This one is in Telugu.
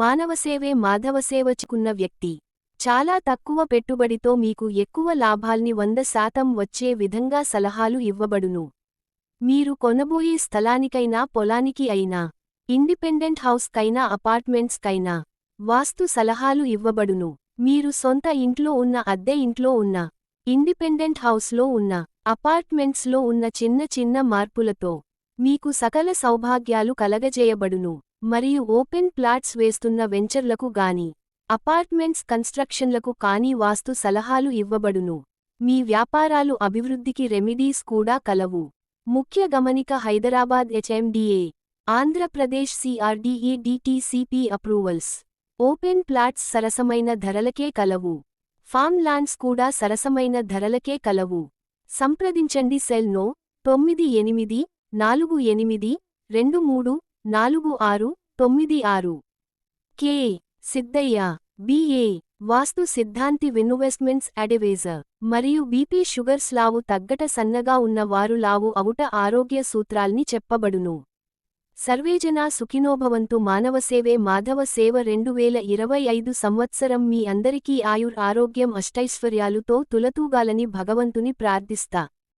మానవసేవే మాధవసేవచుకున్న వ్యక్తి. చాలా తక్కువ పెట్టుబడితో మీకు ఎక్కువ లాభాల్ని వంద శాతం వచ్చే విధంగా సలహాలు ఇవ్వబడును. మీరు కొనబోయే స్థలానికైనా పొలానికి అయినా ఇండిపెండెంట్ హౌస్ కైనా అపార్ట్మెంట్స్ కైనా వాస్తు సలహాలు ఇవ్వబడును. మీరు సొంత ఇంట్లో ఉన్న అద్దె ఇంట్లో ఉన్న ఇండిపెండెంట్ హౌస్లో ఉన్న అపార్ట్మెంట్స్లో ఉన్న చిన్న చిన్న మార్పులతో మీకు సకల సౌభాగ్యాలు కలగజేయబడును. మరియు ఓపెన్ ప్లాట్స్ వేస్తున్న వెంచర్లకు గాని అపార్ట్మెంట్స్ కన్స్ట్రక్షన్లకు కానీ వాస్తు సలహాలు ఇవ్వబడును. మీ వ్యాపారాలు అభివృద్ధికి రెమిడీస్ కూడా కలవు. ముఖ్య గమనిక Hyderabad HMDA Andhra Pradesh CRDA DTCP approvals. Open plots సరసమైన ధరలకే కలవు. ఫామ్ ల్యాండ్స్ కూడా సరసమైన ధరలకే కలవు. సంప్రదించండి సెల్నో తొమ్మిది ఎనిమిది నాలుగు ఎనిమిది రెండు మూడు నాలుగు ఆరు తొమ్మిది ఆరు. కే. సిద్ధయ్య బిఏ వాస్తు సిద్ధాంతి వినువెస్ట్మెంట్స్ అడెవేజర్ మరియు బీపీ షుగర్స్ లావు తగ్గట సన్నగా ఉన్న వారు లావు అవుట ఆరోగ్య సూత్రాల్ని చెప్పబడును. సర్వేజనా సుఖినోభవంతు మానవసేవే మాధవ సేవ రెండు వేల ఇరవై ఐదు సంవత్సరం మీ అందరికీ ఆయుర్ ఆరోగ్యం అష్టైశ్వర్యాలుతో తులతూగాలని భగవంతుని ప్రార్థిస్తా.